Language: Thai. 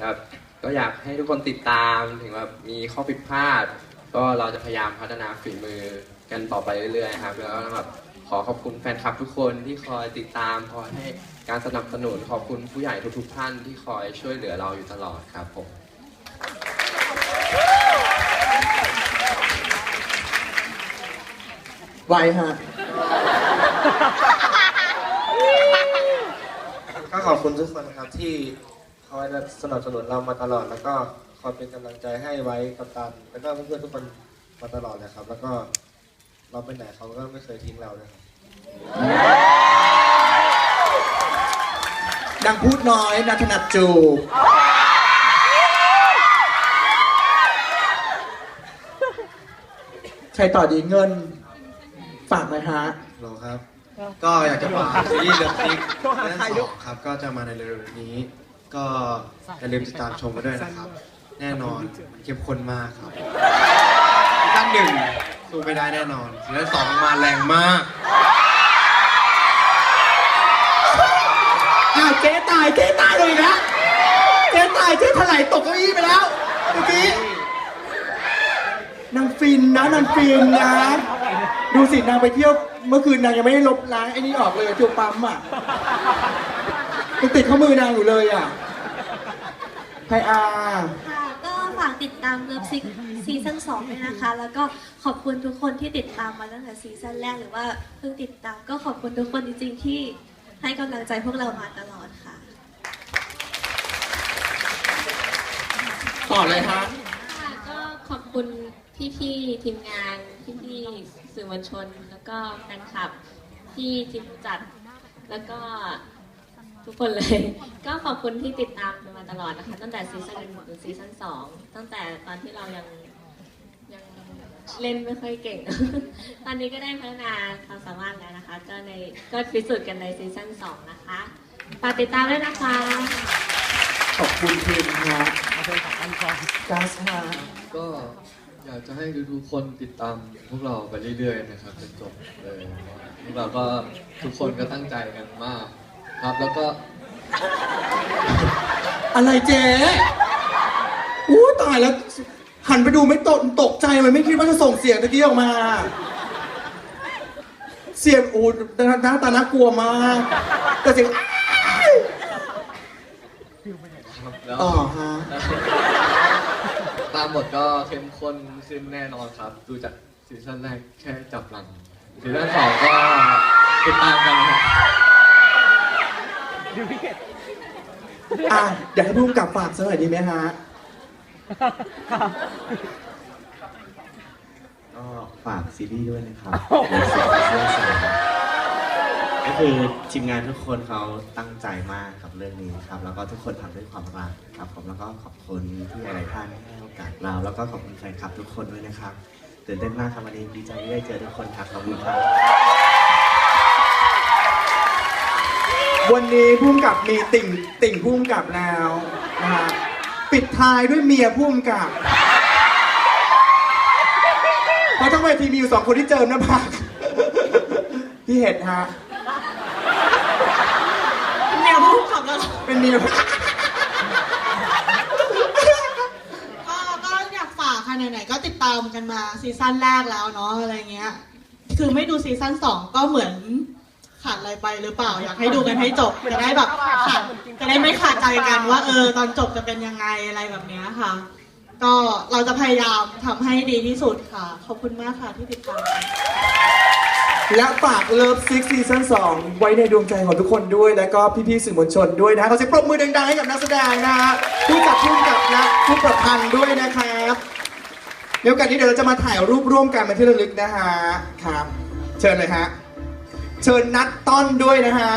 ครับ ก็อยากให้ทุกคนติดตามถึงแบบมีข้อผิดพลาด ก็เราจะพยายามพัฒนาฝีมือกันต่อไปเรื่อยๆครับ แล้วก็แบบขอขอบคุณแฟนคลับทุกคนที่คอยติดตามคอยให้การสนับสนุนขอบคุณผู้ใหญ่ทุกๆท่านที่คอยช่วยเหลือเราอยู่ตลอดครับผมไวฮะ ก็ขอบคุณทุกคนครับที่ คอยสนับสนุนเรามาตลอด แล้วก็คอยเป็นกำลังใจให้ไว้กับตันแล้วก็เพื่อนๆทุกคนมาตลอดเลยครับ แล้วก็เราไปไหนเขาก็ไม่เคยทิ้งเราเลยครับดังพูดน้อยนาถนัดจูบใครต่อดีเงินฝากหน่อยฮะโหลครับ ก็อยากจะฝากซีรีส์เรื่องติ๊กเรื่องสองครับ ก็จะมาในเร็วๆนี้ ก็อย่าลืมติดตามชมมาด้วยนะครับ แน่นอนมันเข้มข้นมากครับซีซั่นหนึ่งสู้ไม่ได้แน่นอนซีซั่นสองมาแรงมากอ้าวเจ๊ตายเจ๊ตายเลยนะเจ๊ตายเจ๊ถลายตกเก้าอี้ไปแล้วเมื่อกี้นางฟินนะนางฟินนะ ดูสินางไปเที่ยวเมื่อคืนนางยังไม่ได้ลบล้างไอ้นี่ออกเลยเที่ยวปั๊มอะ ยังติดข้อมือนางอยู่เลยอะไฮอาค่ะก็ฝากติดตามเลิฟซิกซีซั่น2ด้วยนะคะ แล้วก็ขอบคุณทุกคนที่ติดตามมาตั้งแต่ซีซั่นแรกหรือว่าเพิ่งติดตามก็ขอบคุณทุกคนจริงๆที่ให้กำลังใจพวกเรามาตลอดค่ะ ต่อเลยฮะค่ะก็ขอบคุณพี่ๆทีมงานพี่ๆสื่อมวลชน แล้วก็แฟนคลับที่ทีมผู้จัด แล้วก็ ทุกคนเลย ก็ขอบคุณที่ติดตามมาตลอดนะคะ ตั้งแต่ซีซั่นหนึ่งถึงซีซั่นสองตั้งแต่ตอนที่เรายังยังเล่นไม่ค่อยเก่ง ตอนนี้ก็ได้พัฒนาความสามารถแล้วนะคะ ก็ในก็พิสูจน์กันในซีซั่นสองนะคะฝากติดตามด้วยนะคะ ขอบคุณทีมฮะก๊าซฮะก็อยากจะให้ทุกๆคนติดตามพวกเราไปเรื่อยๆนะครับจนจบเลยพวกเราก็ทุกคนก็ตั้งใจกันมาก ครับแล้วก็อะไรเจ๊อู้ตายแล้ว หันไปดูไม่ตกตกใจมันไม่คิดว่าจะส่งเสียงตะกี้ออกมา เสียงอูดหน้าตาน่ากลัวมากแต่เสียงอ้ายครับแล้วต่อฮะตามบทก็เข้มข้นขึ้นแน่นอนครับ ดูจากซีซั่นแรกแค่จับหลังซีซั่นสองก็ติดตามกันนะครับ อะอยากให้พุ่มกับฝากสักหน่อยดีไหมฮะก็ฝากซีรีส์ด้วยนะครับในซีซั่นสองก็คือทีมงานทุกคนเขาตั้งใจมากกับเรื่องนี้ครับ แล้วก็ทุกคนทำด้วยความรักครับผมแล้วก็ขอบคุณที่หลายๆท่านให้โอกาสเรา แล้วก็ขอบคุณแฟนคลับทุกคนด้วยนะครับตื่นเต้นมากครับวันนี้ดีใจที่ได้เจอทุกคนครับขอบคุณครับ วันนี้พุ่มกับมีติ่งติ่งพุ่มกับแล้วนะฮะปิดท้ายด้วยเมียพุ่มกับ เพราะทั้งเวทีมีอยู่สองคนที่เจอหน้าผากพี่เห็ดฮะเมียพูดขับแล้วเป็นเมียก็ก็อยากฝากค่ะไหนๆก็ติดตามกันมาซีซั่นแรกแล้วเนาะอะไรเงี้ย คือไม่ดูซีซั่นสองก็เหมือน ขาดอะไรไปหรือเปล่าอยากให้ดูกันให้จบจะได้แบบขาดจะได้ไม่ขาดใจกันว่า เออ ตอนจบจะเป็นยังไงอะไรแบบเนี้ยค่ะ ก็เราจะพยายามทำให้ดีที่สุดค่ะ ขอบคุณมากค่ะที่ติดตาม และฝากเลิฟซิกซีซั่น2ไว้ในดวงใจของทุกคนด้วย แล้วก็พี่ๆสื่อมวลชนด้วยนะขอเสียงปรบมือดังๆให้กับนักแสดงนะฮะผู้จัดผู้กำกับและผู้ประพันธ์ด้วยนะครับเดี๋ยวกันนี้เดี๋ยวเราจะมาถ่ายรูปร่วมกันเป็นที่ระลึกนะฮะครับ เชิญเลยฮะ เชิญนัดต้อนด้วยนะฮะ